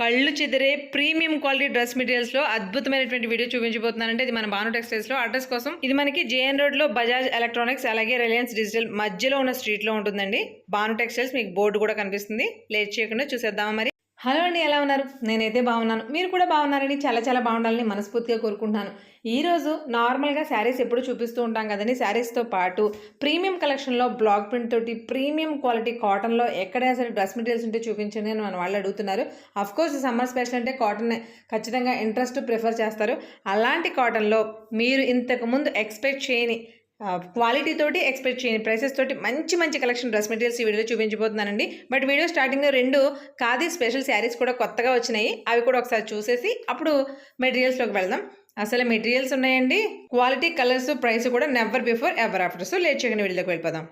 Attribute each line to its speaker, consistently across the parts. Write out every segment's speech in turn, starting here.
Speaker 1: కళ్ళు చెదిరే premium quality dress మెటీరియల్స్లో అద్భుతమైనటువంటి వీడియో చూపించబోతున్నానంటే ఇది మన భాను టెక్స్టైల్స్లో. అడ్రస్ కోసం ఇది మనకి జేఎన్ రోడ్లో బజాజ్ ఎలక్ట్రానిక్స్ అలాగే రిలయన్స్ డిజిటల్ మధ్యలో ఉన్న స్ట్రీట్లో ఉంటుందండి. బాను టెక్స్టైల్స్ మీకు బోర్డు కూడా కనిపిస్తుంది. లేట్ చేయకుండా చూసేద్దామా మరి? హలో అండి ఎలా ఉన్నారు? నేనైతే బాగున్నాను. మీరు కూడా బాగున్నారని చాలా చాలా బాగుండాలని మనస్ఫూర్తిగా కోరుకుంటున్నాను. ఈరోజు నార్మల్గా శారీస్ ఎప్పుడు చూపిస్తూ ఉంటాం కదండి? శారీస్తో పాటు ప్రీమియం కలెక్షన్లో బ్లాక్ ప్రింట్ తోటి ప్రీమియం క్వాలిటీ కాటన్లో ఎక్కడైనా సరే డ్రెస్ మెటీరియల్స్ ఉంటే చూపించండి అని మన వాళ్ళు అడుగుతున్నారు. అఫ్ కోర్స్ సమ్మర్ స్పెషల్ అంటే కాటన్ ఖచ్చితంగా ఇంట్రెస్ట్ ప్రిఫర్ చేస్తారు. అలాంటి కాటన్లో మీరు ఇంతకు ముందు ఎక్స్పెక్ట్ చేయని క్వాలిటీ తోటి ఎక్స్పెక్ట్ చేయండి ప్రైసెస్ తోటి మంచి మంచి కలెక్షన్ డ్రెస్ మెటీరియల్స్ ఈ వీడియో చూపించబోతున్నానండి. బట్ వీడియో స్టార్టింగ్లో రెండు ఖాదీ స్పెషల్ శారీస్ కూడా కొత్తగా వచ్చినాయి. అవి కూడా ఒకసారి చూసేసి అప్పుడు మెటీరియల్స్లోకి వెళ్దాం. అసలు మెటీరియల్స్ ఉన్నాయండి. క్వాలిటీ కలర్స్ ప్రైస్ కూడా never before ever after so late చేయకుండా వీడియోకి వెళ్ళిపోదాం.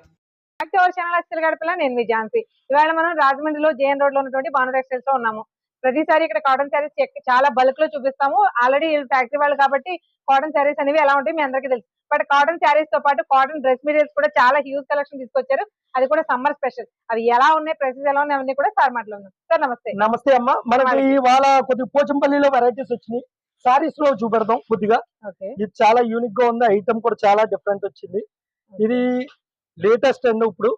Speaker 2: బ్యాక్ ఛానల్ అస్సలు గడపలా నేను మీ ఝాన్సీ. ఇవాళ మనం రాజమండ్రిలో జేఎన్ రోడ్లో ఉన్నటువంటి బాను టెక్స్టైల్స్లో ఉన్నాము. ప్రతిసారి ఇక్కడ కాటన్ శారీస్ చాలా బల్క్లో చూపిస్తాము. ఆల్రెడీ ఫ్యాక్టరీ వాళ్ళు కాబట్టి కాటన్ శారీస్ అనేవి ఎలా ఉంటాయి మీ అందరికీ తెలుసు. బట్ కాటన్ శారీస్తో పాటు కాటన్ డ్రెస్ మెటీరియల్స్ కూడా చాలా హ్యూజ్ కలెక్షన్ తీసుకొచ్చారు. అది కూడా సమ్మర్ స్పెషల్ అవి ఎలా ఉన్నాయి ప్రైసెస్ ఎలా ఉన్నాయి అవన్నీ కూడా సార్ మాట్లాడుతున్నాం సార్ నమస్తే.
Speaker 3: నమస్తే అమ్మ. మనకి. ఇవాళ కొద్దిగా పోచంపల్లిలో వెరైటీస్ వచ్చినాయి. సారీస్లో చూపెడదాం కొద్దిగా.
Speaker 2: ఓకే.
Speaker 3: ఇది చాలా యూనిక్గా ఉంది. ఐటమ్ కూడా చాలా డిఫరెంట్ వచ్చింది. ఇది లేటెస్ట్ అండి ఇప్పుడు.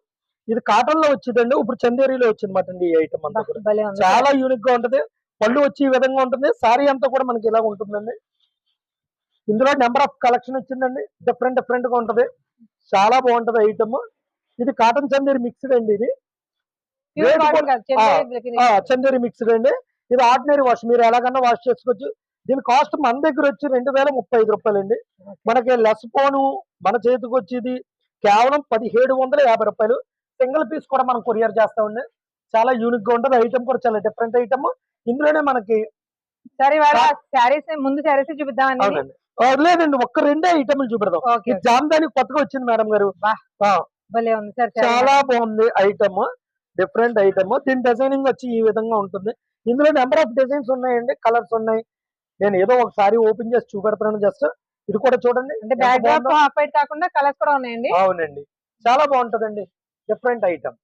Speaker 3: ఇది కాటన్లో వచ్చిందండి. ఇప్పుడు చందేరిలో వచ్చింది మాట ఈ ఐటమ్ అంతా కూడా. చాలా యూనిక్గా ఉంటది. పళ్ళు వచ్చి ఈ విధంగా ఉంటుంది. సారీ అంతా కూడా మనకి ఇలా ఉంటుందండి. ఇందులో నెంబర్ ఆఫ్ కలెక్షన్ వచ్చిందండి. డిఫరెంట్ డిఫరెంట్గా ఉంటది. చాలా బాగుంటది ఐటమ్ ఇది కాటన్ చందేరి మిక్స్డ్ అండి ఇది.
Speaker 2: చందేరి
Speaker 3: మిక్స్డ్ అండి. ఇది ఆర్డినరీ వాష్ మీరు ఎలాగన్నా వాష్ చేసుకోవచ్చు. దీని కాస్ట్ మన దగ్గర వచ్చి రెండు వేల ముప్పై ఐదు రూపాయలు అండి మనకి లెస్ పోను మన చేతికి వచ్చేది కేవలం పదిహేడు వందల యాభై రూపాయలు. సింగిల్ పీస్ కూడా మనం కొరియర్ చేస్తామండి చాలా యూనిక్గా ఉంటుంది. ఐటమ్ కూడా చాలా డిఫరెంట్ ఐటమ్. ఇందులోనే మనకి
Speaker 2: సరే శారీస్ ముందు శారీస్
Speaker 3: లేదండి. ఒక్క రెండే ఐటమ్లు చూపెడదాం. జామ్దాని కొత్తగా వచ్చింది మేడం గారు. చాలా బాగుంది ఐటమ్. Different item. దీని డిజైనింగ్ వచ్చి ఈ విధంగా ఉంటుంది. ఇందులో నెంబర్ ఆఫ్ డిజైన్స్ ఉన్నాయండి. కలర్స్ ఉన్నాయి. నేను ఏదో ఒకసారి ఓపెన్ చేసి చూపెడతాను జస్ట్ ఇది కూడా చూడండి.
Speaker 2: అంటే కాకుండా కలర్స్ కూడా ఉన్నాయండి.
Speaker 3: అవునండి. చాలా బాగుంటదండి. డిఫరెంట్ ఐటమ్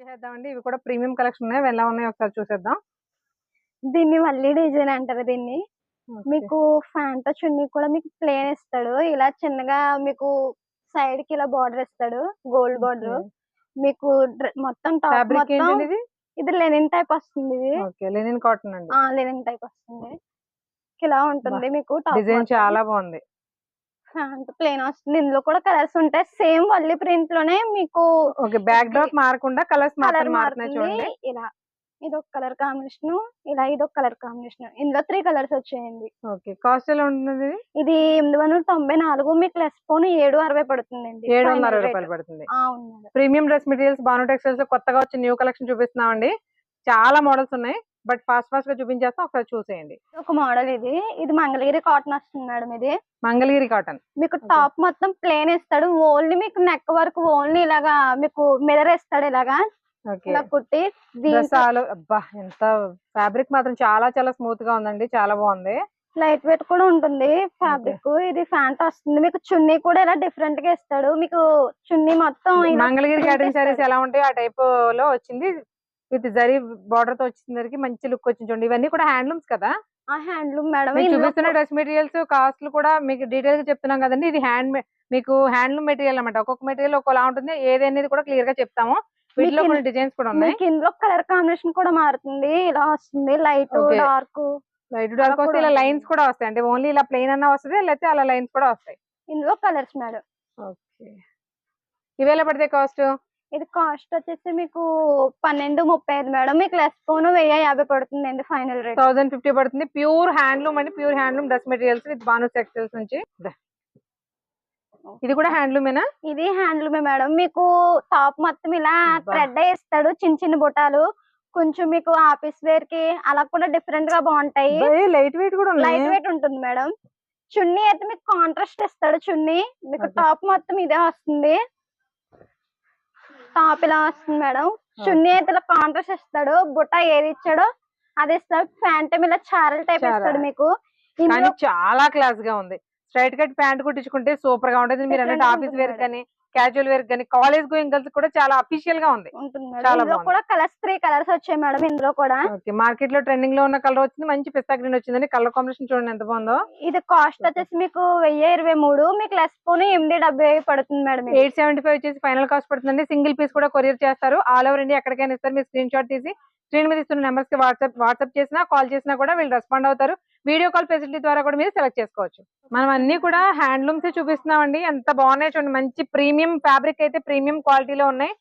Speaker 2: చేద్దామండి ఇవి కూడా ప్రీమియం కలెక్షన్ ఉన్నాయి ఎలా ఉన్నాయి ఒకసారి చూసేద్దాం.
Speaker 4: దీన్ని మళ్ళీ డిజైన్ అంటారు దీన్ని. మీకు ఫ్యాంట్ చున్నీ కూడా మీకు ప్లేన్ ఇస్తాడు. ఇలా చిన్నగా మీకు సైడ్కి ఇలా బార్డర్ ఇస్తాడు. గోల్డ్ బార్డర్ మీకు మొత్తం టాప్ మొత్తం
Speaker 2: ఇది?
Speaker 4: లెనిన్ టైప్ వస్తుంది ఇది.
Speaker 2: లెనిన్ కాటన్ అండి.
Speaker 4: లెనిన్ టైప్ వస్తుంది. ఇలా ఉంటుంది మీకు
Speaker 2: డిజైన్ చాలా బాగుంది.
Speaker 4: ఫ్యాంట్ ప్లేన్ వస్తుంది. ఇందులో కూడా కలర్స్ ఉంటాయి. సేమ్ వల్లి ప్రింట్లోనే మీకు
Speaker 2: ఓకే బ్యాక్ డ్రాప్ మారకుండా కలర్స్
Speaker 4: కలర్ మారుతుంది. ఇలా ఇది ఒక కలర్ కాంబినేషన్ ఇలా ఇది ఒక కలర్ కాంబినేషన్ ఇందులో త్రీ కలర్స్ వచ్చాయండి.
Speaker 2: ఓకే కాస్ట్ ఎలా ఉంటుంది ఇది?
Speaker 4: ఎనిమిది వందల తొంభై నాలుగు మీకు లెస్ పోను ఏడు అరవై పడుతుందండి.
Speaker 2: ఏడు వందల అరవై. రూపాయలు పడుతుంది. ప్రీమియం డ్రెస్ మెటీరియల్స్ బాను టెక్స్టైల్స్లో కొత్తగా వచ్చి న్యూ కలెక్షన్ చూపిస్తున్నామండి. చాలా మోడల్స్ ఉన్నాయి. బట్ ఫాస్ట్ ఫాస్ట్గా చూపించేస్తాం ఒకసారి చూసేయండి.
Speaker 4: ఒక మోడల్ ఇది. ఇది మంగళగిరి కాటన్ వస్తుంది మేడం ఇది.
Speaker 2: మంగళగిరి కాటన్.
Speaker 4: మీకు టాప్ మొత్తం ప్లేన్ ఇస్తాడు ఓన్లీ మీకు నెక్ వరకు ఓన్లీ ఇలాగా మీకు మిర్రర్ ఇస్తాడు ఇలాగా. ఇలా కుట్టి
Speaker 2: అబ్బా ఎంత ఫ్యాబ్రిక్ మాత్రం చాలా చాలా స్మూత్గా ఉందండి. చాలా బాగుంది.
Speaker 4: లైట్ వెయిట్ కూడా ఉంటుంది ఫ్యాబ్రిక్. ఇది ఫ్యాంట్ వస్తుంది. మీకు చున్నీ కూడా ఇలా డిఫరెంట్గా ఇస్తాడు మీకు చున్నీ మొత్తం
Speaker 2: మంగళగిరి క్యాటరింగ్
Speaker 4: ఇస్తాడు.
Speaker 2: ఎలా ఉంటాయి ఆ టైప్లో వచ్చింది. విత్ జరీ బార్డర్తో వచ్చిందరికి మంచి లుక్ వచ్చింది చూడండి. ఇవన్నీ కూడా హ్యాండ్లూమ్స్ కదా?
Speaker 4: ఆ హ్యాండ్లూమ్ మేడం
Speaker 2: చూపిస్తున్న డ్రెస్ మెటీరియల్స్ కాస్ట్లు కూడా మీకు డీటెయిల్గా చెప్తున్నాం కదండి. ఇది హ్యాండ్ మీకు హ్యాండ్లూమ్ మెటీరియల్ అన్నమాట. ఒక్కొక్క మెటీరియల్ ఒక్కోలా ఉంటుంది. ఏదనేది కూడా క్లియర్గా చెప్తాము వీటిలో కొన్ని డిజైన్స్ కూడా ఉన్నాయి.
Speaker 4: ఇందులో కలర్ కాంబినేషన్ కూడా మారుతుంది. ఇలా వస్తుంది. లైట్. డార్క్
Speaker 2: లైట్ డార్క్ వస్తే ఇలా. లైన్స్ కూడా వస్తాయి. అంటే ఓన్లీ ఇలా ప్లెయిన్ అన్న వస్తుంది లేకపోతే అలా లైన్స్ కూడా వస్తాయి.
Speaker 4: ఇందులో కలర్స్ మేడం.
Speaker 2: ఓకే. ఇవి ఎలా పడితే కాస్ట్?
Speaker 4: ఇది కాస్ట్ వచ్చేసి మీకు పన్నెండు ముప్పై ఐదు మేడం. మీకు లెస్ పోను వెయ్యి యాభై పడుతుందండి ఫైనల్ రేట్
Speaker 2: థౌసండ్ ఫిఫ్టీ పడుతుంది. ప్యూర్ హ్యాండ్లూమ్ అండి. Pure handloom dress materials with Banu textiles నుంచి. ఇది కూడా హ్యాండ్లూమేనా
Speaker 4: ఇది హ్యాండ్లూమే మేడం. మీకు టాప్ మొత్తం ఇలా. థ్రెడ్ ఇస్తాడు. చిన్న చిన్న బుటాలు. కొంచెం మీకు ఆఫీస్ వేర్కి అలా కూడా డిఫరెంట్గా బాగుంటాయి.
Speaker 2: లైట్ వెయిట్ కూడా
Speaker 4: లైట్ వెయిట్ ఉంటుంది మేడం. చున్నీ అయితే మీకు కాంట్రాస్ట్ ఇస్తాడు చున్నీ. మీకు. టాప్ మొత్తం ఇదే వస్తుంది. టాప్ ఇలా వస్తుంది మేడం. చున్నీ అయితే ఇలా కాంట్రాస్ట్ ఇస్తాడు బుట్ట ఏది ఇచ్చాడో అది ఇస్తాడు ప్యాంట్ ఇలా చారల్ టైప్. ఇస్తాడు మీకు.
Speaker 2: చాలా క్లాస్గా ఉంది. స్ట్రైట్ కట్ ప్యాంట్ కుట్టించుకుంటే సూపర్గా ఉంటుంది. మీరు అన్నట్టు ఆఫీస్ వేర్. కానీ క్యాజువల్ వేర్ కానీ కాలేజ్ గోయింగ్ గర్ల్స్ కూడా చాలా అఫీషియల్గా ఉంది.
Speaker 4: ఇందులో. కూడా కలర్స్ త్రీ కలర్స్ వచ్చాయి మేడం ఇందులో కూడా.
Speaker 2: మార్కెట్లో ట్రెండింగ్లో ఉన్న కలర్ వచ్చింది మంచి పిస్తా గ్రీన్ వచ్చిందండి. కలర్ కాంబినేషన్ చూడండి ఎంత బాగుందో.
Speaker 4: ఇది కాస్ట్ వచ్చేసి మీకు వెయ్యి ఇరవై మూడు మీకు లెస్ పోనీ ఎనిమిది డెబ్బై పడుతుంది మేడం.
Speaker 2: ఎయిట్ సెవెంటీ ఫైవ్ వచ్చేసి ఫైనల్ కాస్ట్ పడుతుందండి. సింగిల్ పీస్ కూడా కొరియర్ చేస్తారు. ఆల్ ఓవర్ ఇండియా ఎక్కడికైనా ఇస్తారు. మీరు స్క్రీన్ షాట్ తీసి స్క్రీన్ మీద ఇస్తున్న నెంబర్స్కి వాట్సాప్ వాట్సాప్ చేసినా కాల్ చేసినా కూడా వీళ్ళు రెస్పాండ్ అవుతారు. వీడియో కాల్ ఫెసిలిటీ ద్వారా కూడా మీరు సెలెక్ట్ చేసుకోవచ్చు. మనం అన్ని కూడా హ్యాండ్లూమ్స్ చూపిస్తున్నామండి. ఎంత బాగున్నాయి చూడండి. మంచి ప్రీమియం ఫ్యాబ్రిక్ అయితే ప్రీమియం క్వాలిటీలో ఉన్నాయి.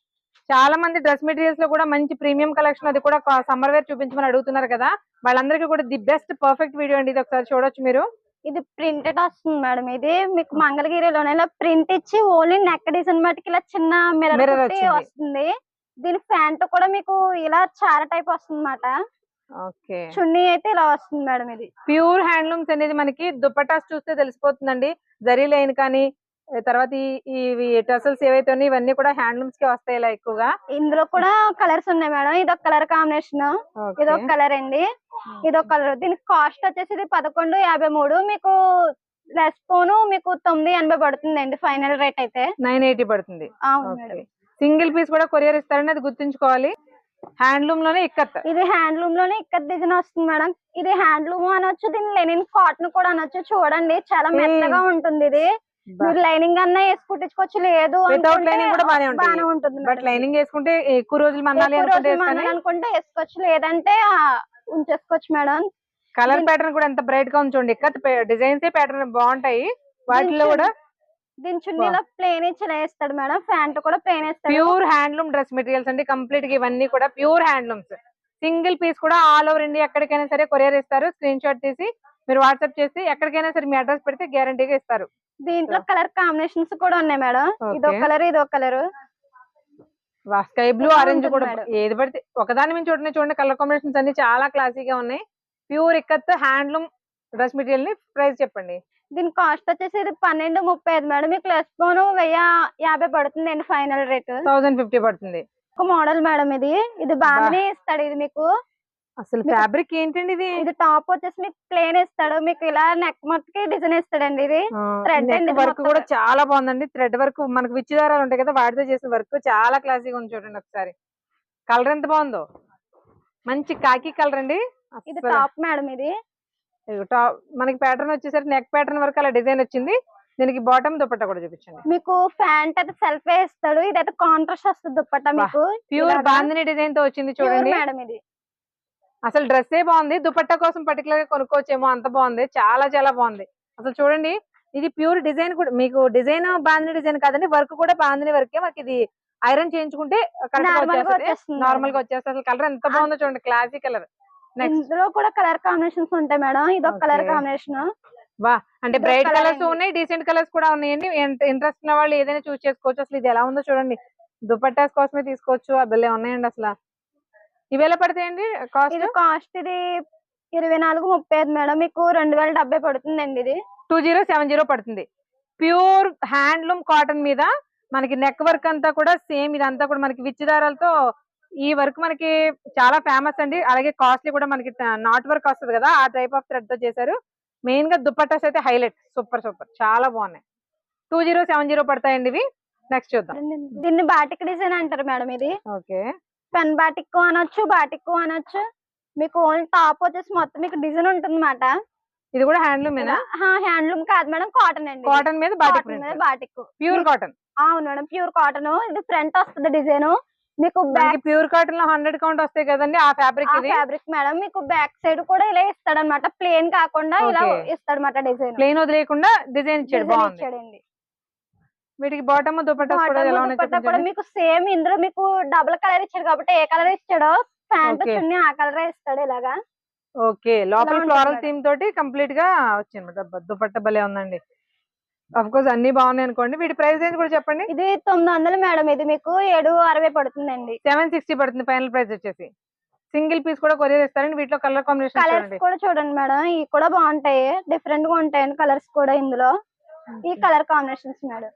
Speaker 2: చాలా మంది డ్రెస్ మెటీరియల్స్లో కూడా మంచి ప్రీమియం కలెక్షన్ అది కూడా సమ్మర్ వేర్ చూపించమని అడుగుతున్నారు కదా. వాళ్ళందరికీ కూడా ది బెస్ట్ పర్ఫెక్ట్ వీడియో అండి ఇది ఒకసారి చూడొచ్చు మీరు.
Speaker 4: ఇది ప్రింటెడ్ వస్తుంది మేడం. ఇది మీకు మంగళగిరిలోనే ఇలా ప్రింట్ ఇచ్చి ఓన్లీ నెక్ డిజైన్ మటుకు ఇలా చిన్న మిర్రర్
Speaker 2: వచ్చింది.
Speaker 4: వస్తుంది. దీని ప్యాంట్ కూడా మీకు ఇలా చార టైప్ వస్తుంది
Speaker 2: ఓకే.
Speaker 4: చున్నీ అయితే ఇలా వస్తుంది మేడం ఇది.
Speaker 2: ప్యూర్ హ్యాండ్లూమ్స్ అనేది మనకి దుపట్టాస్ చూస్తే తెలిసిపోతుందండి. జరీ లైన్ కానీ తర్వాత ఈ ఇవి టసల్స్ ఏవైతే ఉన్నాయో ఇవన్నీ కూడా హ్యాండ్లూమ్స్కి వస్తాయి ఇలా ఎక్కువగా.
Speaker 4: ఇందులో కూడా కలర్స్ ఉన్నాయి మేడం. ఇది ఒక కలర్ కాంబినేషన్. ఇది ఒక కలర్ అండి. ఇది ఒక కలర్. దీనికి కాస్ట్ వచ్చేసి పదకొండు యాభై మూడు. మీకు లెస్ పోను మీకు తొమ్మిది ఎనభై పడుతుంది అండి ఫైనల్ రేట్ అయితే.
Speaker 2: నైన్ ఎయిటీ పడుతుంది.
Speaker 4: అవును మేడం.
Speaker 2: సింగిల్ పీస్ కూడా కొరియర్ ఇస్తారని అది గుర్తుంచుకోవాలి. హ్యాండ్లూమ్లోనే ఇక్కత్.
Speaker 4: ఇది హ్యాండ్లూమ్లోనే ఇక్కడ డిజైన్ వస్తుంది మేడం. ఇది హ్యాండ్లూమ్ అనొచ్చు దీని లెనిన్ కాటన్ కూడా అనొచ్చు. చూడండి చాలా. మెత్తగా ఉంటుంది ఇది. మీరు లైనింగ్ అన్నా వేసి కుట్టించుకోవచ్చు లేదు.
Speaker 2: బానే
Speaker 4: ఉంటుంది.
Speaker 2: బట్. లైనింగ్ వేసుకుంటే ఎక్కువ రోజులు మనాలి అనుకుంటే
Speaker 4: వేసుకోవచ్చు. లేదంటే ఉంచేసుకోవచ్చు మేడం.
Speaker 2: కలర్ ప్యాటర్న్ కూడా ఎంత బ్రైట్గా ఉంది చూడండి. ఇక్కత్ డిజైన్స్ ప్యాటర్న్ బాగుంటాయి. వాటిలో కూడా
Speaker 4: దీని చున్నీలో ప్లేన్ ఇచ్చి వేస్తాడు మేడం. ప్యాంట్ కూడా ప్లేన్ వేస్తాడు
Speaker 2: ప్యూర్ హ్యాండ్లూమ్ డ్రెస్ మెటీరియల్స్ అండి కంప్లీట్గా ఇవన్నీ కూడా ప్యూర్ హ్యాండ్లూమ్స్. సింగిల్ పీస్ కూడా ఆల్ ఓవర్ ఇండియా ఎక్కడికైనా సరే కొరియర్ ఇస్తారు. స్క్రీన్ షాట్ తీసి మీరు వాట్సాప్ చేసి ఎక్కడికైనా సరే మీ అడ్రస్ పెడితే గ్యారంటీగా ఇస్తారు.
Speaker 4: దీంట్లో కలర్ కాంబినేషన్స్ కూడా ఉన్నాయి మేడం. ఇదో. కలర్ ఇదో కలర్.
Speaker 2: స్కై బ్లూ
Speaker 4: ఇలా
Speaker 2: ఆరెంజ్ కూడా. ఏది పడితే ఒకదాని మీద చూడండి చూడండి కలర్ కాంబినేషన్స్ అన్ని చాలా క్లాసీగా ఉన్నాయి. ప్యూర్ ఇక్కత్ హ్యాండ్లూమ్ డ్రెస్ మెటీరియల్ని ప్రైస్ చెప్పండి.
Speaker 4: దీని కాస్ట్ వచ్చేసి ఇది పన్నెండు ముప్పై ఐదు మేడం. మీకు లెస్ పోను వెయ్యి యాభై పడుతుంది అండి ఫైనల్ రేట్.
Speaker 2: థౌసండ్ ఫిఫ్టీ పడుతుంది.
Speaker 4: ఒక మోడల్ మేడం ఇది. ఇది బాగానే ఇస్తాడు ఇది మీకు.
Speaker 2: అసలు ఫ్యాబ్రిక్ ఏంటండి ఇది?
Speaker 4: ఇది టాప్ వచ్చేసి మీకు ప్లేన్ ఇస్తాడు. మీకు ఇలా నెక్ మొత్తకి డిజైన్ ఇస్తాడండి ఇది. thread అండి
Speaker 2: వర్క్
Speaker 4: మొత్తం.
Speaker 2: కూడా చాలా బాగుందండి. థ్రెడ్ వర్క్ మనకు విచ్చి దారాలు ఉంటాయి కదా వాటితో చేసిన వర్క్ చాలా క్లాసీగా ఉంది చూడండి ఒకసారి. కలర్ ఎంత బాగుందో? మంచి కాకి కలర్ అండి.
Speaker 4: ఇది. టాప్ మేడం ఇది.
Speaker 2: టాప్ మనకి ప్యాటర్న్ వచ్చేసరికి నెక్ ప్యాటర్న్ వరకు అలా డిజైన్ వచ్చింది. దీనికి బాటమ్ దుపట్టా కూడా చూపించండి.
Speaker 4: మీకు ప్యాంట్ అయితే సెల్ఫ్ ఇస్తాడు ఇదైతే కాంట్రాస్ట్ వస్తుంది దుప్పట్టా మీకు.
Speaker 2: ప్యూర్. బాందిని డిజైన్తో వచ్చింది చూడండి.
Speaker 4: మేడం ఇది.
Speaker 2: అసలు డ్రెస్సే బాగుంది దుపట్టా కోసం పర్టికులర్గా కొనుక్కోవచ్చేమో అంత బాగుంది చాలా చాలా బాగుంది. అసలు చూడండి ఇది ప్యూర్ డిజైన్ కూడా మీకు డిజైన్ బాందిని డిజైన్ కాదండి వర్క్ కూడా బాందిని వర్కే మనకి ఇది ఐరన్ చేయించుకుంటే
Speaker 4: నార్మల్గా
Speaker 2: వచ్చేస్తుంది. అసలు కలర్ ఎంత బాగుందో చూడండి క్లాసీ కలర్
Speaker 4: ఇందులో కూడా కలర్ కాంబినేషన్స్ ఉంటాయి మేడం. ఇది ఒక కలర్. కాంబినేషన్
Speaker 2: వా అంటే బ్రైట్ కలర్స్
Speaker 4: అండి.
Speaker 2: ఉన్నాయి డీసెంట్ కలర్స్ కూడా ఉన్నాయండి. ఇంట్రెస్ట్ ఉన్న వాళ్ళు ఏదైనా చూస్ చేసుకోవచ్చు. అసలు ఇది ఎలా ఉందో చూడండి. దుపట్టాస్ కోసమే తీసుకోవచ్చు. అబ్బలే ఉన్నాయండి అసలు. ఇవి ఎలా పడతాయండి కాస్ట్
Speaker 4: ఇది కాస్ట్ ఇది ఇరవై నాలుగు ముప్పై ఐదు మేడం. మీకు రెండు వేల డెబ్బై పడుతుందండి ఇది.
Speaker 2: టూ జీరో సెవెన్ జీరో పడుతుంది. ప్యూర్ హ్యాండ్లూమ్ కాటన్ మీద మనకి నెక్ వర్క్ అంతా కూడా సేమ్ ఇదంతా కూడా మనకి విచ్చి దారాలతో ఈ వర్క్ మనకి చాలా ఫేమస్ అండి. అలాగే కాస్ట్లీ కూడా మనకి నాట్ వర్క్ వస్తుంది కదా ఆ టైప్ ఆఫ్ థ్రెడ్తో చేశారు. మెయిన్గా దుపట్టాస్ అయితే హైలైట్ సూపర్ సూపర్ చాలా బాగున్నాయి. టూ జీరో సెవెన్ జీరో పడతాయండి ఇవి. నెక్స్ట్ చూద్దాం.
Speaker 4: దీన్ని బాటిక్ డిజైన్ అంటారు మేడం ఇది.
Speaker 2: ఓకే.
Speaker 4: పెన్ బాటిక్ అనొచ్చు బాటిక్ అనొచ్చు. మీకు ఓన్లీ టాప్ వచ్చేసి మొత్తం మీకు డిజైన్ ఉంటుంది అనమాట
Speaker 2: ఇది కూడా హ్యాండ్లూమేనా
Speaker 4: హ్యాండ్లూమ్ కాదు మేడం కాటన్ అండి.
Speaker 2: కాటన్ మీద బాటిక్
Speaker 4: మీద బాటిక్
Speaker 2: ప్యూర్ కాటన్
Speaker 4: అవును మేడం ప్యూర్ కాటన్ ఇది ఫ్రంట్ వస్తుంది డిజైన్. మీకు బ్యాక్
Speaker 2: ప్యూర్ కాటన్లో హండ్రెడ్ కౌంట్ వస్తాయి కదండి ఆ ఫ్యాబ్రిక్
Speaker 4: ఫ్యాబ్రిక్ మేడం మీకు బ్యాక్ సైడ్ కూడా ఇలా ఇస్తాడు అనమాట ప్లేన్ కాకుండా ఇలా. ఇస్తాడు అనమాట డిజైన్
Speaker 2: ప్లెయిన్ వదిలేయకుండా డిజైన్
Speaker 4: ఇచ్చాడండి.
Speaker 2: వీటికి బాటమ్
Speaker 4: దుపట్టా కూడా మీకు సేమ్ ఇందులో మీకు డబుల్ కలర్ ఇచ్చాడు కాబట్టి ఏ కలర్ ఇచ్చాడో ప్యాంట్. చున్నీ ఆ కలర్ ఇస్తాడు ఇలాగా.
Speaker 2: ఓకే లోపల ఫ్లోరల్. థీమ్ తోటి కంప్లీట్గా వచ్చింది. దుపట్ట భలే ఉందండి. అఫ్ కోర్స్ అన్ని బాగున్నాయి అనుకోండి. వీటి ప్రైస్ రేంజ్ కూడా చెప్పండి.
Speaker 4: ఇది తొమ్మిది వందలు మేడం. ఇది మీకు ఏడు అరవై పడుతుందండి.
Speaker 2: సెవెన్ సిక్స్టీ పడుతుంది ఫైనల్ ప్రైస్ వచ్చేసి. సింగిల్ పీస్ కూడా కొరియర్ ఇస్తారండి. వీటిలో కలర్ కాంబినేషన్
Speaker 4: కలర్స్ కూడా చూడండి మేడం. ఇవి కూడా బాగుంటాయి. డిఫరెంట్గా ఉంటాయండి కలర్స్ కూడా ఇందులో. ఈ colour combinations madam.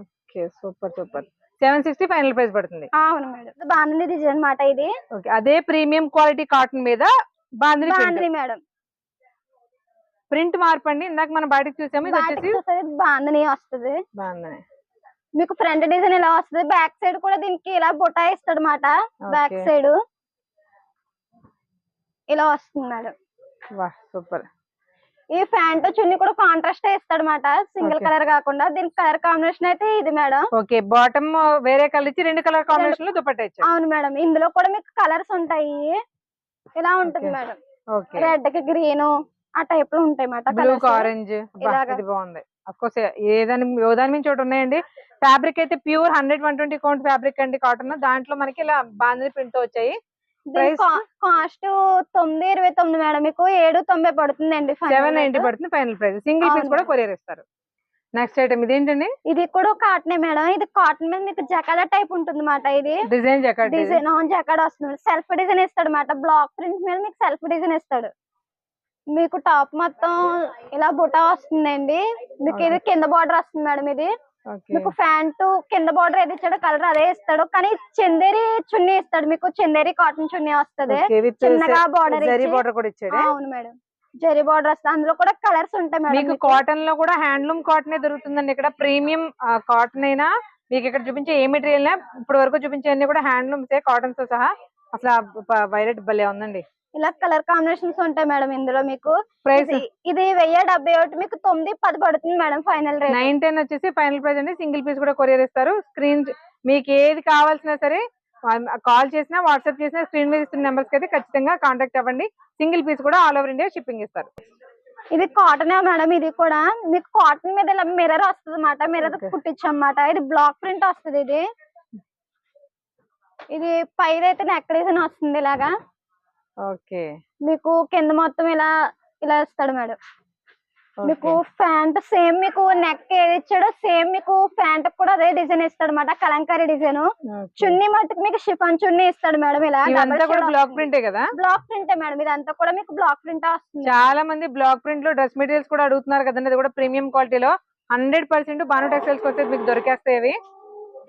Speaker 2: Okay super super seven sixty final price పడుతుంది.
Speaker 4: అవును మేడం. బాగుంది డిజైన్ అన్నమాట ఇది.
Speaker 2: అదే ప్రీమియం క్వాలిటీ కాటన్ మీద
Speaker 4: బాగుంది మేడం.
Speaker 2: ప్రింట్ మార్పు అండి ఇందాక మనం బయటకు చూసాము ఇది వచ్చేసి
Speaker 4: వస్తుంది.
Speaker 2: బాగుంది
Speaker 4: మీకు ఫ్రంట్ డిజైన్ ఇలా వస్తుంది? బ్యాక్ సైడ్ కూడా దీనికి ఇలా బుటా ఇస్తాడు అనమాట బ్యాక్. సైడ్ ఇలా వస్తుంది మేడం
Speaker 2: వా సూపర్.
Speaker 4: ఈ ప్యాంట్ చున్నీ కూడా కాంట్రాస్ట్ ఇస్తాడు అనమాట సింగిల్. కలర్ కాకుండా దీనికి కలర్ కాంబినేషన్ అయితే ఇది మేడం.
Speaker 2: ఓకే బాటమ్ వేరే కలర్ ఇచ్చి రెండు కలర్ కాంబినేషన్లో దుపట్టా
Speaker 4: అవును మేడం. ఇందులో కూడా మీకు కలర్స్ ఉంటాయి. ఇలా ఉంటుంది. మేడం. రెడ్కి గ్రీన్ ఆ టైప్లో ఉంటాయి అన్నమాట
Speaker 2: ఆరెంజ్ బాగుంది. ఏదాని ఒకటి ఉన్నాయండి. ఫ్యాబ్రిక్ అయితే pure hundred one twenty count fabric అండి కాటన్ దాంట్లో మనకి ఇలా బాంధని ప్రింట్ వచ్చాయి?
Speaker 4: కాస్ట్ తొమ్మిది ఇరవై తొమ్మిది మేడం. మీకు ఏడు తొంభై పడుతుందండి final
Speaker 2: సెవెన్ నైన్టీ. పడుతుంది ఫైనల్ ప్రైస్ సింగిల్ పీస్. కూడా కొరియర్ ఇస్తారు. నెక్స్ట్ ఐటమ్ ఇదేంటండి
Speaker 4: ఇది కూడా కాటనే మేడం. ఇది కాటన్ మీద మీకు జకాడ టైప్ ఉంటుంది అన్నమాట ఇది.
Speaker 2: డిజైన్ జకాట్
Speaker 4: డిజైన్ జకాడ వస్తుంది. సెల్ఫ్ డిజైన్ ఇస్తాడు అనమాట బ్లాక్ ప్రింట్ మీద మీకు సెల్ఫ్ డిజైన్ ఇస్తాడు. మీకు టాప్ మొత్తం ఇలా బుటా వస్తుందండి. మీకు ఇది కింద బార్డర్ వస్తుంది మేడం ఇది. మీకు ప్యాంట్ కింద బార్డర్ ఏది ఇచ్చాడో కలర్ అదే ఇస్తాడు. కానీ చందేరి చున్నీ ఇస్తాడు. మీకు చందేరి కాటన్ చున్నీ వస్తది. చిన్నగా బార్డర్
Speaker 2: జరీ బార్డర్ కూడా ఇచ్చాడు?
Speaker 4: అవును మేడం. జరీ బార్డర్ వస్తుంది. అందులో కూడా కలర్స్ ఉంటాయి మేడం
Speaker 2: మీకు. కాటన్లో కూడా హ్యాండ్లూమ్ కాటన్ దొరుకుతుందండి. ఇక్కడ ప్రీమియం కాటన్ అయినా మీకు ఇక్కడ చూపించే ఏ మెటీరియల్ ఇప్పటి వరకు చూపించే అన్ని కూడా హ్యాండ్లూమ్స్ కాటన్తో సహా అసలు వైలెట్ భలే ఉందండి.
Speaker 4: ఇలా కలర్ కాంబినేషన్స్ ఉంటాయి మేడం ఇందులో మీకు.
Speaker 2: ప్రైస్?
Speaker 4: ఇది వెయ్యి డెబ్బై ఒకటి మీకు తొమ్మిది పది పడుతుంది madam final rate.
Speaker 2: Nine ten వచ్చేసి ఫైనల్ ప్రైస్ అండి. సింగిల్ పీస్ కూడా కొరియర్ ఇస్తారు. స్క్రీన్ మీకు ఏది కావాల్సినా సరే కాల్ చేసినా వాట్సాప్ చేసినా స్క్రీన్ మీద ఇస్తున్న నెంబర్స్ అయితే ఖచ్చితంగా కాంటాక్ట్ అవ్వండి. సింగిల్ పీస్ కూడా ఆల్ ఓవర్ ఇండియా షిప్పింగ్ ఇస్తారు.
Speaker 4: ఇది కాటన్ మేడం ఇది కూడా. మీకు కాటన్ మీద ఇలా మిర్రర్ వస్తుంది అన్నమాట మిర్రర్. కుట్టించమాట ఇది బ్లాక్ ప్రింట్ వస్తుంది ఇది. ఇది పైన అయితే నెక్ డిజైన్ వస్తుంది ఇలాగా.
Speaker 2: ఓకే.
Speaker 4: మీకు కింద మొత్తం ఇలా ఇలా ఇస్తాడు మేడం. మీకు ప్యాంట్ సేమ్ మీకు నెక్ ఏది ఇచ్చాడో సేమ్ మీకు ప్యాంట్ కూడా అదే డిజైన్ ఇస్తాడు అనమాట కలంకారీ డిజైన్. చున్నీ మట్టుకు మీకు షిఫాన్ చున్నీ ఇస్తాడు మేడం ఇలా
Speaker 2: బ్లాక్ ప్రింటే కదా?
Speaker 4: బ్లాక్ ప్రింట్ మేడం ఇదంతా కూడా మీకు బ్లాక్ ప్రింట్ వస్తుంది.
Speaker 2: చాలా మంది బ్లాక్ ప్రింట్లో డ్రెస్ మెటీరియల్స్ కూడా అడుగుతున్నారు కదండి అది కూడా ప్రీమియం క్వాలిటీలో హండ్రెడ్ పర్సెంట్ బాను టెక్స్టైల్స్ వస్తే మీకు దొరికేస్తాయి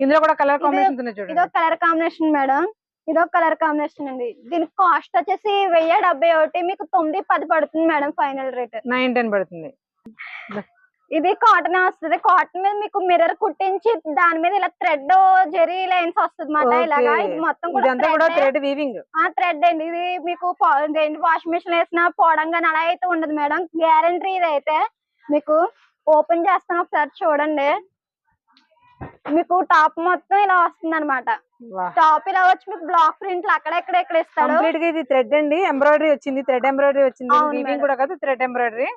Speaker 2: ఇందులో కూడా కలర్ కాంబినేషన్స్ ఉన్నాయి
Speaker 4: ఇదో
Speaker 2: చూడండి
Speaker 4: కలర్ కాంబినేషన్ మేడం ఇదో కలర్ కాంబినేషన్ అండి. దీని కాస్ట్ వచ్చేసి వెయ్యి డెబ్బై ఒకటి మీకు తొమ్మిది పది పడుతుంది madam final rate
Speaker 2: nine ten పడుతుంది.
Speaker 4: ఇది కాటన్ వస్తుంది. కాటన్ మీద మీకు మిర్రర్ కుట్టించి దాని మీద ఇలా థ్రెడ్ జెరీ లైన్స్ వస్తుంది అన్నమాట ఇలాగా. ఇది మొత్తం కూడా.
Speaker 2: థ్రెడ్ వీవింగ్
Speaker 4: ఆ థ్రెడ్ అండి. ఇది మీకు వాషింగ్ మిషన్ వేసినా పోవడం కానీ అలా అయితే ఉండదు మేడం గ్యారంటీ ఇది అయితే మీకు ఓపెన్ చేస్తాను ఒకసారి చూడండి. మీకు టాప్ మొత్తం ఇలా వస్తుంది అనమాట టాప్ ఇలా వచ్చి మీకు బ్లాక్ ప్రింట్లు అక్కడ ఇక్కడ ఇక్కడ ఇస్తాడు?
Speaker 2: కంప్లీట్గా ఇది థ్రెడ్ అండి. ఎంబ్రాయిడరీ వచ్చింది. థ్రెడ్ ఎంబ్రాయిడరీ వచ్చింది. కూడా కాదు థ్రెడ్ ఎంబ్రాయిడరీ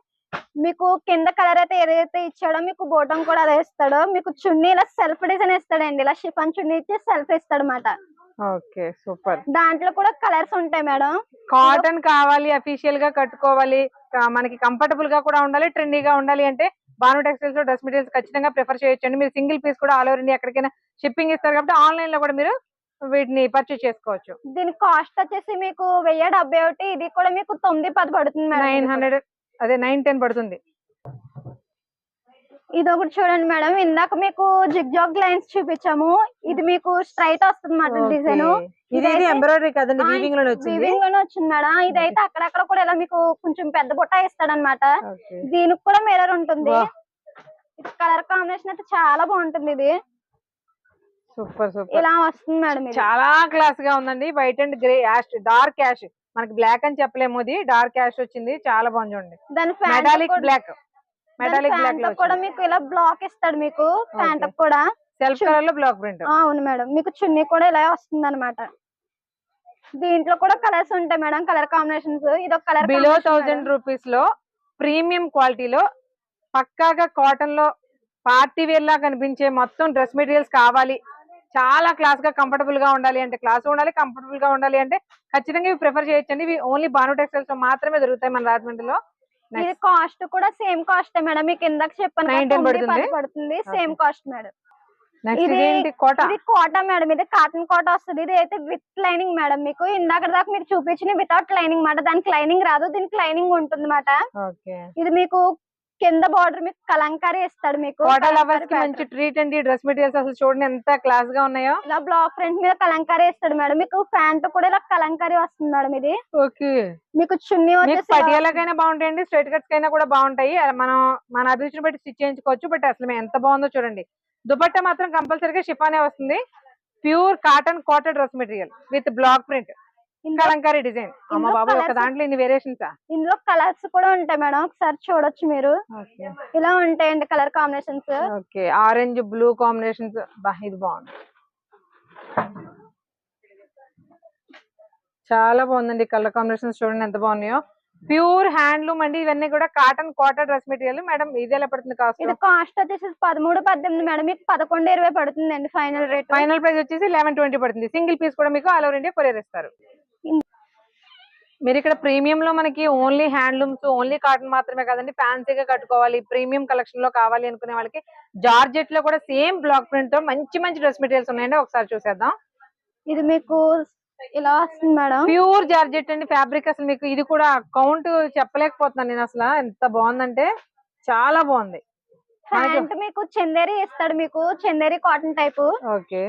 Speaker 4: మీకు కింద కలర్ అయితే ఏదైతే ఇచ్చాడో మీకు బోటం కూడా అదే ఇస్తాడో. మీకు చున్నీ ఇలా సెల్ఫ్ డిజైన్ ఇస్తాడండి. ఇలా షిఫాన్ చున్నీ ఇచ్చి సెల్ఫ్ ఇస్తాడు అనమాట
Speaker 2: ఓకే సూపర్.
Speaker 4: దాంట్లో కూడా కలర్స్ ఉంటాయి మేడం.
Speaker 2: కాటన్ కావాలి అఫీషియల్గా కట్టుకోవాలి. మనకి కంఫర్టబుల్గా కూడా ఉండాలి ట్రెండీగా ఉండాలి అంటే బాను టెక్స్టైల్స్లో డ్రెస్ మెటీరియల్స్ ఖచ్చితంగా ప్రిఫర్ చేయొచ్చండి. మీరు సింగిల్ పీస్ కూడా ఆల్ ఓవర్ ఇండియా ఎక్కడికైనా షిప్పింగ్ ఇస్తారు కాబట్టి ఆన్లైన్లో కూడా మీరు వీటిని పర్చేస్ చేసుకోవచ్చు.
Speaker 4: దీని కాస్ట్ వచ్చేసి మీకు వెయ్యి డెబ్బై ఒకటి ఇది కూడా మీకు తొమ్మిది పది పడుతుంది
Speaker 2: నైన్. హండ్రెడ్ అదే నైన్ టెన్ పడుతుంది.
Speaker 4: ఇది ఒకటి చూడండి మేడం. ఇందాక మీకు జిగ్ జాగ్ లైన్స్ చూపించాము. ఇది మీకు స్ట్రైట్ వస్తుంది అన్నమాట డిజైన్.
Speaker 2: ఇది ఎంబ్రాయిడరీ కదండి వీవింగ్లోనే వచ్చింది.
Speaker 4: వీవింగ్లోనే వచ్చింది మేడం. ఇదైతే అక్కడక్కడ కూడా ఇలా మీకు కొంచెం పెద్ద బుట్ట ఇస్తాడన్నమాట
Speaker 2: Okay.
Speaker 4: దీనికి కూడా మిర్రర్ ఉంటుంది. కలర్ కాంబినేషన్ అయితే చాలా బాగుంటుంది ఇది.
Speaker 2: Super super.
Speaker 4: ఇలా వస్తుంది మేడం ఇది.
Speaker 2: చాలా క్లాస్గా ఉందండి. White and grey ash dark ash. మనకి బ్లాక్ అని చెప్పలేము ఇది. డార్క్ యాష్ వచ్చింది. చాలా బాగుంది
Speaker 4: దాని
Speaker 2: మెటాలిక్ బ్లాక్. మెటాలిక్ బ్లాక్ ప్యాంట్లో
Speaker 4: కూడా మీకు ఇలా బ్లాక్ ఇస్తాడు మీకు ప్యాంట్. కూడా.
Speaker 2: సెల్ఫ్ కలర్లో బ్లాక్ ప్రింట్
Speaker 4: అవును మేడం. మీకు చున్నీ కూడా ఇలా వస్తుంది అనమాట దీంట్లో కూడా కలర్స్ ఉంటాయి మేడం. కలర్ కాంబినేషన్స్ ఇది ఒక కలర్
Speaker 2: బిలో థౌజండ్ రూపీస్లో ప్రీమియం క్వాలిటీలో పక్కాగా కాటన్లో పార్టీ వేర్ లా కనిపించే మొత్తం డ్రెస్ మెటీరియల్స్ కావాలి. చాలా క్లాస్గా కంఫర్టబుల్గా ఉండాలి అంటే క్లాస్ ఉండాలి కంఫర్టబుల్గా ఉండాలి అంటే ఖచ్చితంగా ఇవి ప్రిఫర్ చేయొచ్చండి. ఇవి ఓన్లీ బాను టెక్స్టైల్స్లో మాత్రమే దొరుకుతాయి మన రాజమండ్రిలో.
Speaker 4: ఇది కాస్ట్ కూడా సేమ్ కాస్ట్ మేడం. మీకు ఇందాక చెప్పాను కదా,
Speaker 2: 9 10
Speaker 4: తొమ్మిది
Speaker 2: పడుతుంది?
Speaker 4: Same cost madam. ఇది-
Speaker 2: కోట?
Speaker 4: ఇది కోట మేడం. ఇది కాటన్ కోట వస్తుంది. ఇది అయితే విత్ లైనింగ్ మేడం మీకు. ఇందాక దాకా మీరు చూపించిన వితౌట్ లైనింగ్ మాట. దానికి లైనింగ్ రాదు. దీనికి లైనింగ్ ఉంటుంది మాట ఇది మీకు కింద బార్డర్ మీకు కలంకారీ ఇస్తాడు మీకు.
Speaker 2: మంచి ట్రీట్ అండి. డ్రెస్ మెటీరియల్స్ అసలు చూడండి ఎంత క్లాస్గా ఉన్నాయో.
Speaker 4: ఇలా బ్లాక్ ఫ్రంట్ మీద కలంకారీ ఇస్తాడు మేడం. మీకు ప్యాంట్ కూడా ఇలా కలంకారీ వస్తుంది మేడం ఇది.
Speaker 2: ఓకే.
Speaker 4: మీకు చున్నీ
Speaker 2: పటియాలకైనా బాగుంటాయండి. స్ట్రైట్ కట్స్ కైనా కూడా బాగుంటాయి. మనం మన అభిరుచిని బట్టి స్టిచ్ చేయించుకోవచ్చు. బట్ అసలు ఎంత బాగుందో చూడండి. దుపట్టా మాత్రం కంపల్సరీగా షిఫానే వస్తుంది. Pure cotton Kota dress material with block print kalamkari design. అమ్మ బాబు ఒక దాంట్లో ఇన్ని వేరియేషన్స్
Speaker 4: ఇందులో కలర్స్ కూడా ఉంటాయి మేడం. ఒకసారి చూడొచ్చు మీరు. ఇలా ఉంటాయండి colour combinations.
Speaker 2: Okay. Orange blue combinations. ఇది బాగుంది. చాలా బాగుందండి కలర్ కాంబినేషన్స్ చూడండి ఎంత బాగున్నాయో. ప్యూర్ హ్యాండ్లూమ్ అండి. ఇవన్నీ కూడా cotton Kota dress material. Madam ఇది ఎలా పడుతుంది కాస్ట్?
Speaker 4: ఇది కాస్ట్ వచ్చేసి పదమూడు పద్దెనిమిది మేడం. మీకు పదకొండు ఇరవై పడుతుందండి ఫైనల్ రేట్.
Speaker 2: ఫైనల్ ప్రైస్ వచ్చేసి లెవెన్ ట్వంటీ పడుతుంది. సింగిల్ పీస్ కూడా మీకు ఆల్ ఓవర్ ఇండియా కొరియర్ ఇస్తారు. మీరు ఇక్కడ ప్రీమియం లో మనకి ఓన్లీ హ్యాండ్లూమ్స్ ఓన్లీ కాటన్ మాత్రమే కాదండి ఫ్యాన్సీగా కట్టుకోవాలి ప్రీమియం కలెక్షన్లో కావాలి అనుకునే వాళ్ళకి జార్జెట్లో కూడా సేమ్ బ్లాక్ ప్రింట్తో మంచి మంచి డ్రెస్ మెటీరియల్స్ ఉన్నాయండి ఒకసారి చూసేద్దాం.
Speaker 4: ఇది మీకు ఇలా వస్తుంది మేడం.
Speaker 2: ప్యూర్ జార్జెట్ అండి ఫ్యాబ్రిక్ అసలు మీకు ఇది కూడా కౌంట్ చెప్పలేకపోతున్నాను నేను అసలు. ఎంత బాగుందంటే చాలా బాగుంది.
Speaker 4: ప్యాంట్ మీకు చందేరి ఇస్తాడు మీకు చందేరి కాటన్ టైప్.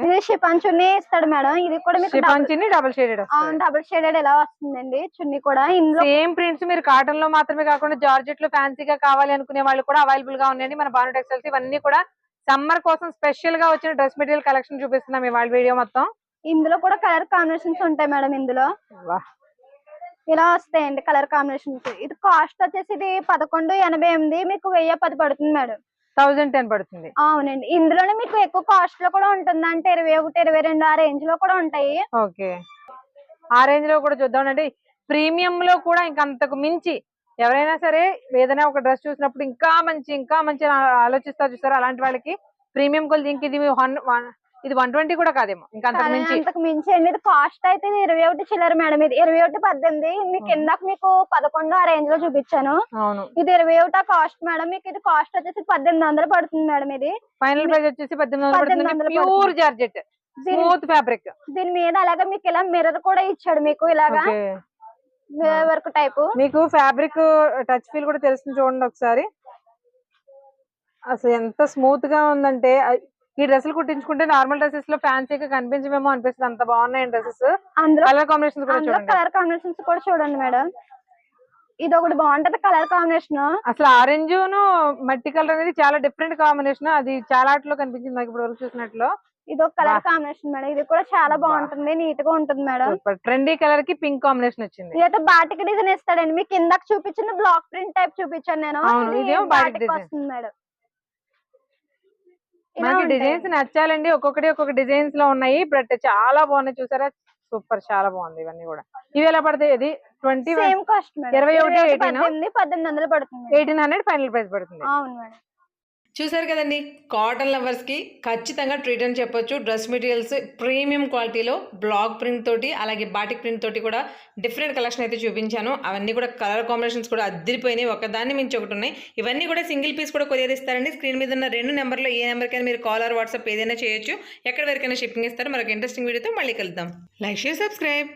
Speaker 4: ఇది షిఫాన్ చున్నీ ఇస్తాడు మేడం. ఇది కూడా మీకు
Speaker 2: డబుల్ షేడెడ్
Speaker 4: డబుల్ షేడెడ్ ఎలా వస్తుందండి? చున్నీ కూడా ఇందులో
Speaker 2: సేమ్ ప్రింట్స్ మీరు కాటన్లో మాత్రమే కాకుండా జార్జెట్లో ఫ్యాన్సీగా కావాలి అనుకునే వాళ్ళు కూడా అవైలబుల్గా ఉన్నాయండి. మన బాను టెక్స్టైల్స్ ఇవన్నీ కూడా సమ్మర్ కోసం స్పెషల్గా వచ్చిన డ్రెస్ మెటీరియల్ కలెక్షన్ చూపిస్తున్నాం ఇవాళ వీడియో మొత్తం.
Speaker 4: ఇందులో కూడా కలర్ కాంబినేషన్స్ ఉంటాయి మేడం ఇందులో. ఇలా వస్తాయండి కలర్ కాంబినేషన్స్. ఇది కాస్ట్ వచ్చేసి ఇది పదకొండు ఎనభై ఎనిమిది మీకు వెయ్యి పది పడుతుంది మేడం.
Speaker 2: థౌజండ్ టెన్ పడుతుంది.
Speaker 4: అవునండి. ఇందులోనే మీకు ఎక్కువ కాస్ట్లో కూడా ఉంటుంది? అంటే ఇరవై ఒకటి ఇరవై రెండు ఆ రేంజ్లో కూడా ఉంటాయి.
Speaker 2: ఓకే. ఆ రేంజ్లో కూడా చూద్దాం అండి. ప్రీమియం లో కూడా ఇంకా అంతకు మించి ఎవరైనా సరే ఏదైనా ఒక డ్రెస్ చూసినప్పుడు ఇంకా మంచి ఇంకా మంచి ఆలోచిస్తారు చూసారు? అలాంటి వాళ్ళకి ప్రీమియం కొలిది ఇంక ఇది వన్ ఇది వన్ ట్వంటీ కూడా కాదేమో. ఇంకా అంతకు
Speaker 4: కానీ
Speaker 2: మించి
Speaker 4: అండి ఇది కాస్ట్ అయితే ఇరవై ఒకటి చిల్లర మేడం ఇది. ఇరవై ఒకటి పద్దెనిమిది. మీకు. ఇందాక మీకు పదకొండు ఆ రేంజ్లో చూపించాను.
Speaker 2: అవును.
Speaker 4: ఇది ఇరవై ఒకటి కాస్ట్ మేడం. మీకు ఇది కాస్ట్ వచ్చేసి పద్దెనిమిది వందలు పడుతుంది మేడం ఇది.
Speaker 2: ఫైనల్ ప్రైస్ వచ్చేసి పద్దెనిమిది వందలు ప్యూర్ జార్జెట్ స్మూత్ ఫ్యాబ్రిక్
Speaker 4: దీని మీద అలాగా మీకు ఇలా మిర్రర్ కూడా ఇచ్చాడు మీకు ఇలాగా. వర్క్ టైప్
Speaker 2: మీకు ఫ్యాబ్రిక్ టచ్ ఫీల్ కూడా తెలుస్తుంది చూడండి ఒకసారి. అసలు ఎంత స్మూత్గా ఉందంటే ఈ డ్రెస్సులు కుట్టించుకుంటే నార్మల్ డ్రెస్సెస్లో ఫ్యాన్సీగా కనిపించమేమో అనిపిస్తుంది. అంత బాగున్నాయి డ్రెస్సెస్.
Speaker 4: అందులో
Speaker 2: కలర్ కాంబినేషన్స్ కూడా చూడండి.
Speaker 4: కలర్ కాంబినేషన్స్ కూడా చూడండి మేడం. ఇది ఒకటి బాగుంటది కలర్ కాంబినేషన్
Speaker 2: అసలు ఆరెంజ్ను మట్టి కలర్ అనేది చాలా డిఫరెంట్ కాంబినేషన్ అది చాలా ఆటలో కనిపించింది నాకు ఇప్పుడు వరకు చూసినట్లు.
Speaker 4: ఇది ఒక కలర్. Combination madam. ఇది కూడా చాలా. బాగుంటుంది నీట్గా ఉంటుంది మేడం.
Speaker 2: ట్రెండీ కలర్కి పింక్ కాంబినేషన్ వచ్చింది.
Speaker 4: ఇదైతే బాటిక్ డిజైన్ ఇస్తాడండి. మీకు ఇందాక చూపించిన బ్లాక్ ప్రింట్ టైప్ చూపించాను నేను.
Speaker 2: design.
Speaker 4: వస్తుంది మేడం.
Speaker 2: మనకి. డిజైన్స్ నచ్చాలండి. ఒక్కొక్కటి ఒక్కొక్క డిజైన్స్లో ఉన్నాయి. బట్ చాలా బాగున్నాయి. చూసారా? సూపర్. చాలా బాగుంది ఇవన్నీ కూడా. ఇవి ఎలా పడతాయి? ఇది ట్వంటీ ఇరవై ఒకటి,
Speaker 4: ఇరవై ఒకటి,
Speaker 2: 18 ఆ?
Speaker 4: పద్దెనిమిది వందలు పడుతుంది.
Speaker 2: ఎయిటీన్ హండ్రెడ్ ఫైనల్ ప్రైస్ పడుతుంది.
Speaker 1: చూసారు కదండి? కాటన్ లవర్స్కి ఖచ్చితంగా ట్రీట్ అని చెప్పొచ్చు. డ్రెస్ మెటీరియల్స్ ప్రీమియం క్వాలిటీలో బ్లాక్ ప్రింట్ తోటి అలాగే బాటిక్ ప్రింట్ తోటి కూడా డిఫరెంట్ కలెక్షన్ అయితే చూపించాను. అవన్నీ కూడా కలర్ కాంబినేషన్స్ కూడా అద్దరిపోయినాయి. ఒకదాన్ని మించి ఒకటి ఉన్నాయి. ఇవన్నీ కూడా సింగిల్ పీస్ కూడా కొరియర్ ఇస్తారండి. స్క్రీన్ మీద ఉన్న రెండు నెంబర్లో ఏ నెంబర్కైనా మీరు కాల్ ఆర్ వాట్సాప్ ఏదైనా చేయొచ్చు. ఎక్కడ వరకైనా షిప్పింగ్ ఇస్తారు. మరొక ఇంట్రెస్టింగ్ వీడియోతో మళ్ళీ కలుద్దాం. Like share subscribe.